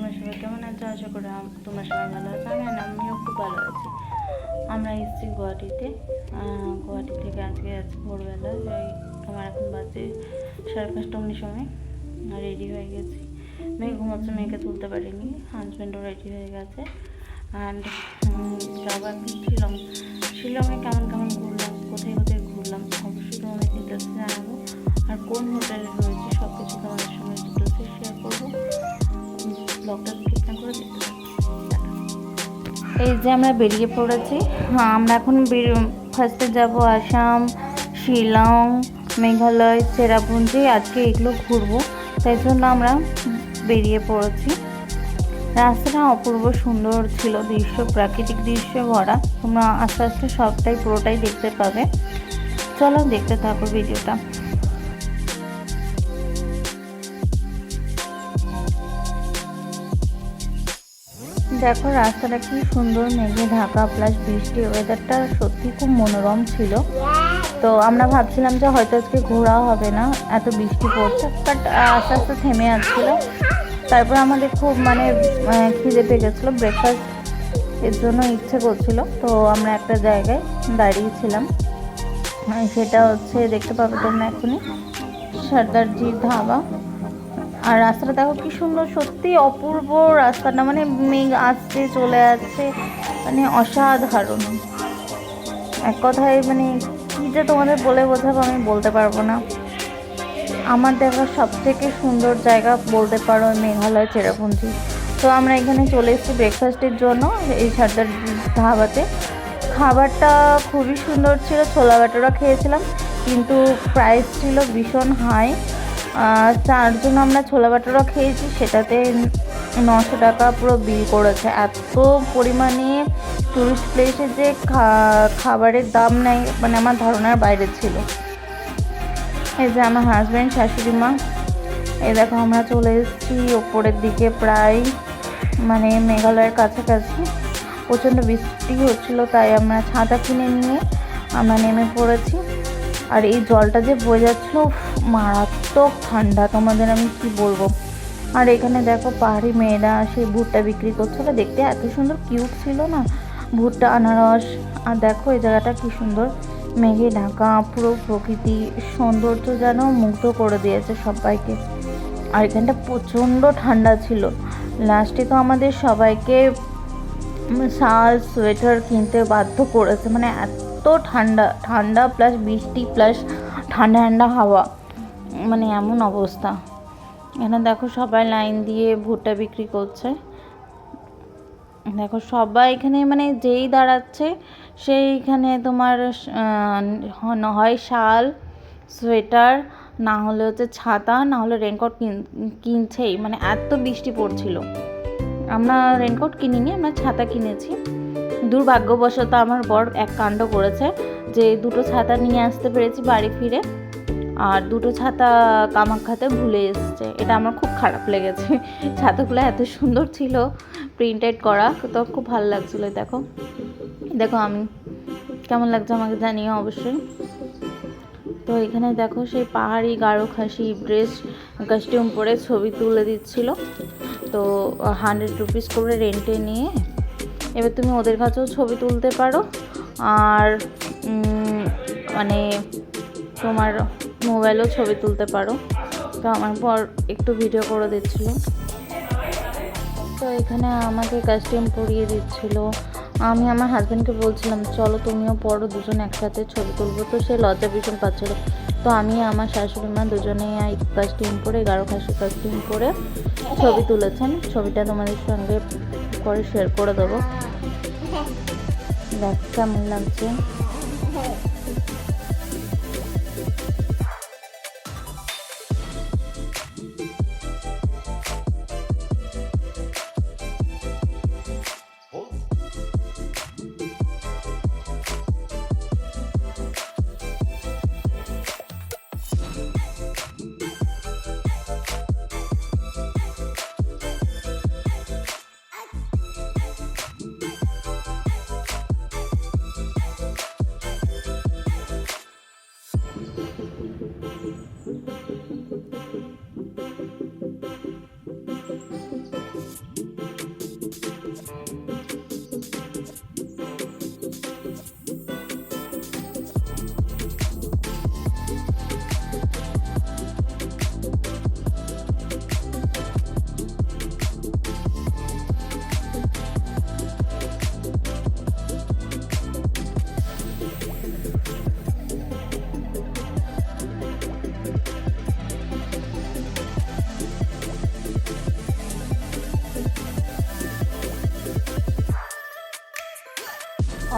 তোমরা সবাই কেমন আছো? আশা করি তোমরা সবাই ভালো আছো। আমি আর আমিও খুব ভালো আছি। আমরা এসেছি গুয়াহাটিতে। গুয়াহাটি থেকে আজকে আজ ভোরবেলা আমার এখন বাজে সাড়ে পাঁচটা অমনি সময় রেডি হয়ে গেছি। মেয়ে ঘুমাচ্ছে, মেয়েকে তুলতে পারিনি। হাজব্যান্ডও রেডি হয়ে গেছে। অ্যান্ড এখন শিলং। শিলংয়ে কেমন কেমন ঘুরলাম, কোথায় কোথায় ঘুরলাম, অবশ্যই তোমাদের ডিটেলসে জানাব। আর কোন হোটেলে রয়েছে সব কিছু তোমাদের সঙ্গে ডিটেলসে শেয়ার করব। ব্লগটা স্কিপ না করে দেখতে এই যে আমরা বেরিয়ে পড়েছি। হ্যাঁ আমরা এখন ফার্স্টে যাব আসাম, শিলং, মেঘালয়, চেরাপুঞ্জি। আজকে এগুলো ঘুরবো। তাই জন্য আমরা বেরিয়ে পড়েছি। রাস্তাটা অপূর্ব সুন্দর ছিল দৃশ্য, প্রাকৃতিক দৃশ্য ভরা। তোমরা আস্তে আস্তে সবটাই পুরোটাই দেখতে পাবে। চলো দেখতে থাকো ভিডিওটা। দেখো, রাস্তাটা কি সুন্দর, মেঘে ঢাকা প্লাস বৃষ্টি ওয়েদারটা সত্যি খুব মনোরম ছিল। তো আমরা ভাবছিলাম যে হয়তো আজকে ঘোরা হবে না, এত বৃষ্টি পড়ছে বাট আস্তে আস্তে থেমে যাচ্ছিল তারপর আমাদের খুব মানে খিদে পেয়ে গেছিল ব্রেকফাস্ট এর জন্য ইচ্ছে করছিল। তো আমরা একটা জায়গায় দাঁড়িয়েছিলাম। সেটা হচ্ছে, দেখতে পাবে তোমরা এখনই, সর্দারজির ধাবা। আর রাস্তাটা দেখো কি সুন্দর, সত্যি অপূর্ব রাস্তাটা। মানে মেঘ আসছে, চলে আসছে মানে অসাধারণ। এক কথায় মানে কী যে তোমাদের বলে বোঝাবো আমি বলতে পারব না। আমার দেখা সব থেকে সুন্দর জায়গা বলতে পারো মেঘালয় চেরাপুঞ্জি। তো আমরা এখানে চলে এসেছি ব্রেকফাস্টের জন্য, এই সর্দার ধাবাতে। খাবারটা খুবই সুন্দর ছিল, ছোলা বাটোরা খেয়েছিলাম, কিন্তু প্রাইস ছিল ভীষণ হাই চারজন আমরা ছোলা বাটোরা খেয়েছি, সেটাতে নশো টাকা পুরো বিল করেছে। এত পরিমাণে টুরিস্ট প্লেসে যে খাবারের দাম নেই মানে আমার ধারণার বাইরে ছিল। এই যে আমার হাজব্যান্ড শাশুড়ি মা, এই দেখো আমরা চলে এসেছি ওপরের দিকে প্রায় মানে মেঘালয়ের কাছাকাছি। প্রচণ্ড বৃষ্টি হচ্ছিল, তাই আমরা ছাতা কিনে নিয়ে আমরা নেমে পড়েছি। আর এই জলটা যে বয়ে যাচ্ছিল মারাত্মক ঠান্ডা। তোমাদের আমি কি বলব? আর এখানে দেখো পাহাড়ি মেয়েরা সেই ভুট্টা বিক্রি করছিল দেখতে এত সুন্দর কিউট ছিল না? ভুট্টা, আনারস, আর দেখো এই জায়গাটা কি সুন্দর। মেঘে ঢাকা, পুরো প্রকৃতি সৌন্দর্য যেন মুগ্ধ করে দিয়েছে সবাইকে। আর এখানটা প্রচণ্ড ঠান্ডা ছিল। লাস্টে তো আমাদের সবাইকে শাল, সোয়েটার কিনতে বাধ্য করেছে। মানে এত ঠান্ডা ঠান্ডা প্লাস বৃষ্টি প্লাস ঠান্ডা ঠান্ডা হাওয়া। মানে এমন অবস্থা। এখানে দেখো সবাই লাইন দিয়ে ভুট্টা বিক্রি করছে। দেখো সবাই এখানে মানে যেই দাঁড়াচ্ছে, সেইখানে তোমার হয় শাল, সোয়েটার, না হলে হচ্ছে ছাতা, না হলে রেনকোট কিনছেই। মানে এত বৃষ্টি পড়ছিল। আমরা রেনকোট কিনিনি, আমরা ছাতা কিনেছি। দুর্ভাগ্যবশত আমার বর এক কাণ্ড করেছে যে দুটো ছাতা নিয়ে আসতে পেরেছি বাড়ি ফিরে আর দুটো ছাতা কামাখ্যাতে ভুলে এসছে। এটা আমার খুব খারাপ লেগেছে। ছাতাগুলো এত সুন্দর ছিল প্রিন্টেড করা। তো খুব ভালো লাগছিল, দেখো। দেখো আমি কেমন লাগছে আমাকে জানিও অবশ্যই। তো এখানে দেখো সেই পাহাড়ি গাঢ় খাসি ড্রেস কাস্টিউম পরে ছবি তুলে দিচ্ছিল। তো হান্ড্রেড রুপিস করে রেন্টে নিয়ে এবার তুমি ওদের কাছেও ছবি তুলতে পারো। আর মানে তোমার মোবাইলেও ছবি তুলতে পারো। তো আমার পর একটু ভিডিও করে দিচ্ছিল। তো এখানে আমাকে কাস্টিউম পরিয়ে দিচ্ছিল। আমি আমার হাজব্যান্ডকে বলছিলাম, চলো তুমিও পড়ো, দুজন একসাথে ছবি তুলবো। তো সে লজ্জা ভীষণ পাচ্ছিলো। তো আমি আমার শাশুড়ি মা দুজনে এই কাস্টিং করে গাঢ় খাসি কাস্টিং করে ছবি তুলেছেন। ছবিটা তোমাদের সঙ্গে করে শেয়ার করে দেবো। দেখ কেমন লাগছে।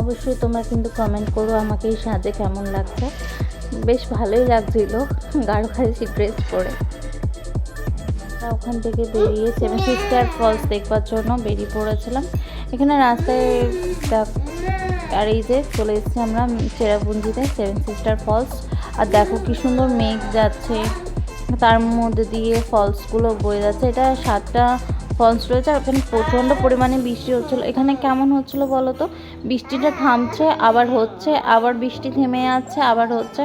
অবশ্যই তোমরা কিন্তু কমেন্ট করো আমাকে এই সাজে কেমন লাগছে। বেশ ভালোই লাগছিল গাঢ় খাইছি ড্রেস পরে ওখান থেকে বেরিয়ে সেভেন সিস্টার ফলস দেখবার জন্য বেরিয়ে পড়েছিলাম। এখানে রাস্তায় আর এই যে চলে এসেছি আমরা, চেরাপুঞ্জিতে সেভেন সিস্টার ফলস আর দেখো কি সুন্দর মেঘ যাচ্ছে, তার মধ্যে দিয়ে ফলসগুলো বয়ে যাচ্ছে। এটা সাতটা ফলস রয়েছে আর ওখানে প্রচণ্ড পরিমাণে বৃষ্টি হচ্ছিল। এখানে কেমন হচ্ছিল বলো তো? বৃষ্টিটা থামছে, আবার হচ্ছে, আবার বৃষ্টি থেমে যাচ্ছে আবার হচ্ছে।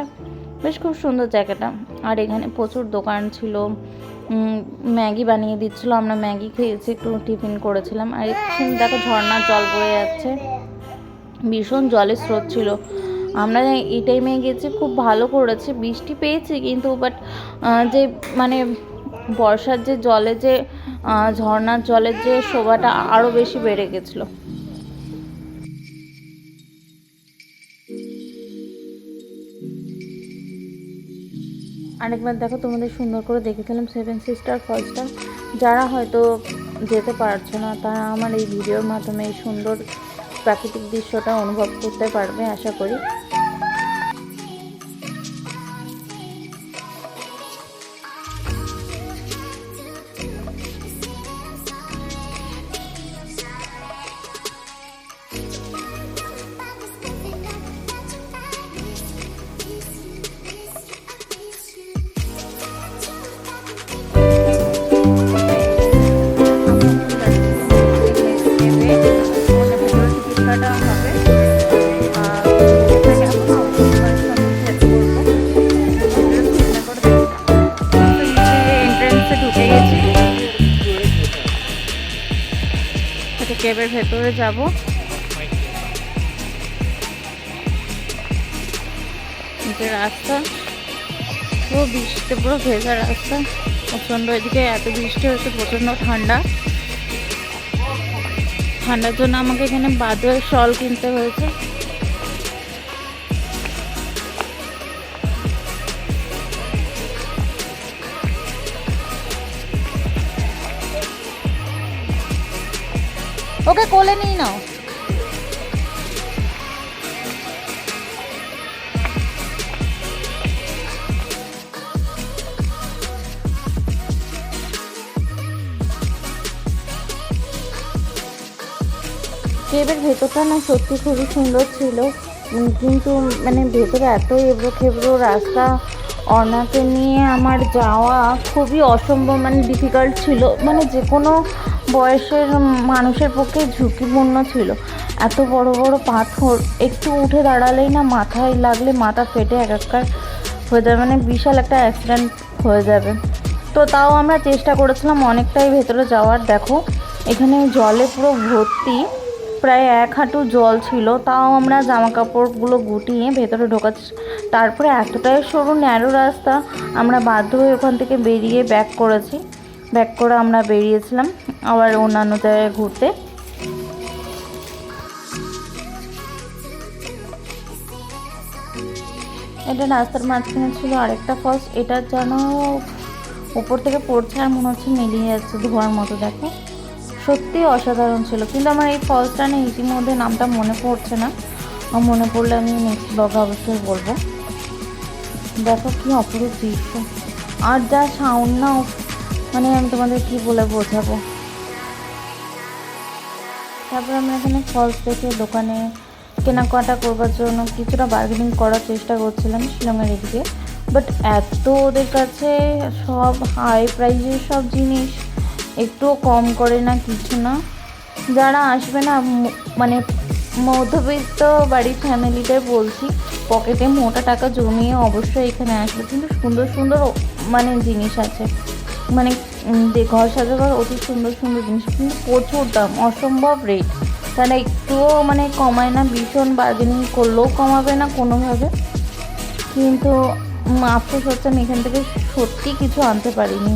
বেশ খুব সুন্দর জায়গাটা। আর এখানে প্রচুর দোকান ছিল। ম্যাগি বানিয়ে দিচ্ছিল। আমরা ম্যাগি খেয়েছি, একটু টিফিন করেছিলাম। আর এখানে দেখো ঝর্ণার জল বয়ে যাচ্ছে। ভীষণ জলের স্রোত ছিল। আমরা এই টাইমে গেছি, খুব ভালো করেছে। বৃষ্টি পেয়েছি কিন্তু বাট যে মানে বর্ষার যে জলে যে আহ, ঝর্ণার জলের যে শোভাটা আরও বেশি বেড়ে গেছিল। আরেকবার দেখো তোমাদের সুন্দর করে দেখেছিলাম সেভেন সিস্টার ফলসটা যারা হয়তো যেতে পারছ না তারা আমার এই ভিডিওর মাধ্যমে এই সুন্দর প্রাকৃতিক দৃশ্যটা অনুভব করতে পারবে আশা করি। ভেতরে যাব। যে রাস্তা, পুরো বৃষ্টিতে পুরো ভেজা রাস্তা। প্রচণ্ড এদিকে এত বৃষ্টি হচ্ছে প্রচণ্ড ঠান্ডা। ঠান্ডার জন্য আমাকে এখানে বাদে শল কিনতে হয়েছে। ওকে কোলে নিয়ে নাও। কেবের ভেতরটা না সত্যি খুবই সুন্দর ছিল। কিন্তু মানে ভেতরে এত এবড়ো খেবড়ো রাস্তা, অনাকে নিয়ে আমার যাওয়া খুবই অসম্ভব মানে ডিফিকাল্ট ছিল। মানে যে কোনো বয়সের মানুষের পক্ষে ঝুঁকিপূর্ণ ছিল। এত বড় বড় পাথর একটু উঠে দাঁড়ালেই না মাথায় লাগলে মাথা ফেটে এক একাকার হয়ে যাবে মানে বিশাল একটা অ্যাক্সিডেন্ট হয়ে যাবে। তো তাও আমরা চেষ্টা করেছিলাম অনেকটাই ভেতরে যাওয়ার। দেখো, এখানে জলে পুরো ভর্তি, প্রায় এক হাঁটু জল ছিল, তাও আমরা জামা কাপড়গুলো গুটিয়ে ভেতরে ঢোকাচ্ছি। তারপরে এতটাই সরু ন্যারো রাস্তা আমরা বাধ্য হয়ে ওখান থেকে বেরিয়ে ব্যাক করেছি। ব্যাক করে আমরা বেরিয়েছিলাম। আবার অন্যান্য জায়গায় ঘুরতে। এটা রাস্তার মাঝখানে ছিল আরেকটা ফলস এটা যেন উপর থেকে পড়ছে আর মনে হচ্ছে মিলিয়ে যাচ্ছে ধোয়ার মতো, দেখো। সত্যি অসাধারণ ছিল, কিন্তু আমার এই ফলসটা না ইতিমধ্যে নামটা মনে পড়ছে না। মনে পড়লে আমি নেক্সট ব্লগে অবশ্যই বলব। দেখো কি অপরূপ দৃশ্য। আর যা সাউন্ড না মানে আমি তোমাদের কি বলে বোঝাবো? তারপর আমরা এখানে ফলস দেখে দোকানে কেনাকাটা করবার জন্য কিছুটা বার্গেনিং করার চেষ্টা করছিলাম শিলংয়ের এদিকে। বাট এত ওদের কাছে সব হাই প্রাইসের সব জিনিস, একটুও কম করে না, কিছু না। যারা আসবে না মানে মধ্যবিত্ত বাড়ির ফ্যামিলিদের বলছি, পকেটে মোটা টাকা জমিয়ে অবশ্যই এখানে আসবে। কিন্তু সুন্দর সুন্দর মানে জিনিস আছে। মানে ঘর সাজাবার অতি সুন্দর সুন্দর জিনিস। কিন্তু প্রচুর দাম, অসম্ভব রেট তারা একটুও মানে কমায় না, ভীষণ বার্গেনিং করলেও কমাবে না কোনোভাবে। কিন্তু আফসোস হচ্ছে আমি এখান থেকে সত্যি কিছু আনতে পারিনি।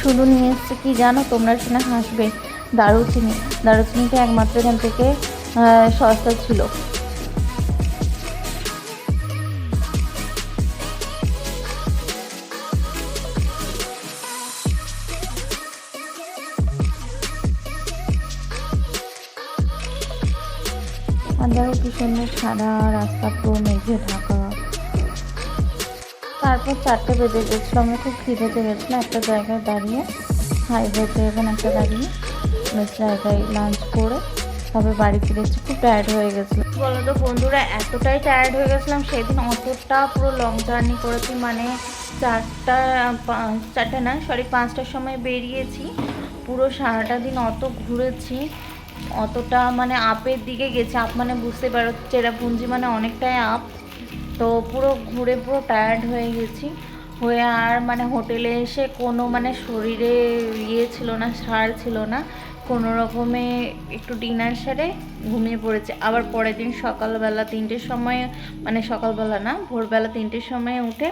শুধু নিয়ে এসছে, কি জানো? তোমরা শুনে হাসবে। দারুচিনি। দারুচিনিটা একমাত্র এখান থেকে সস্তা ছিল। আর কি সুন্দর সারা রাস্তা পুরো মেঘে ঢাকা। তারপর চারটে বেজে গেছিল। আমরা খুব খিদেতে গেছিল একটা জায়গায় দাঁড়িয়ে হাইওয়েতে এখানে একটা দাঁড়িয়ে জায়গায় লাঞ্চ করে তবে বাড়ি ফিরেছি খুব টায়ার্ড হয়ে গেছিল বলো তো বন্ধুরা, এতটাই টায়ার্ড হয়ে গেছিলাম, সেদিন অতটা পুরো লং জার্নি করেছি মানে চারটা চারটা না সরি পাঁচটার সময় বেরিয়েছি। পুরো সারাটা দিন অত ঘুরেছি অতটা মানে আপের দিকে গেছি, আপ মানে বুঝতে পারো চেরাপুঞ্জি মানে অনেকটাই আপ। তো পুরো ঘুরে পুরো টায়ার্ড হয়ে গেছি। হয়ে আর মানে হোটেলে এসে কোনো মানে শরীরে ইয়ে ছিল না, সার ছিল না। কোনো রকমে একটু ডিনার সেরে ঘুমিয়ে পড়েছে। আবার পরের দিন সকালবেলা তিনটের সময় মানে সকালবেলা না, ভোরবেলা তিনটের সময় উঠে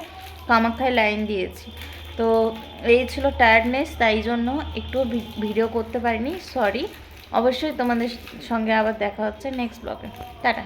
কামাখ্যায় লাইন দিয়েছি। তো এই ছিল টায়ার্ডনেস তাই জন্য একটু ভিডিও করতে পারিনি সরি অবশ্যই তোমাদের সঙ্গে আবার দেখা হচ্ছে নেক্সট ব্লগে টাটা।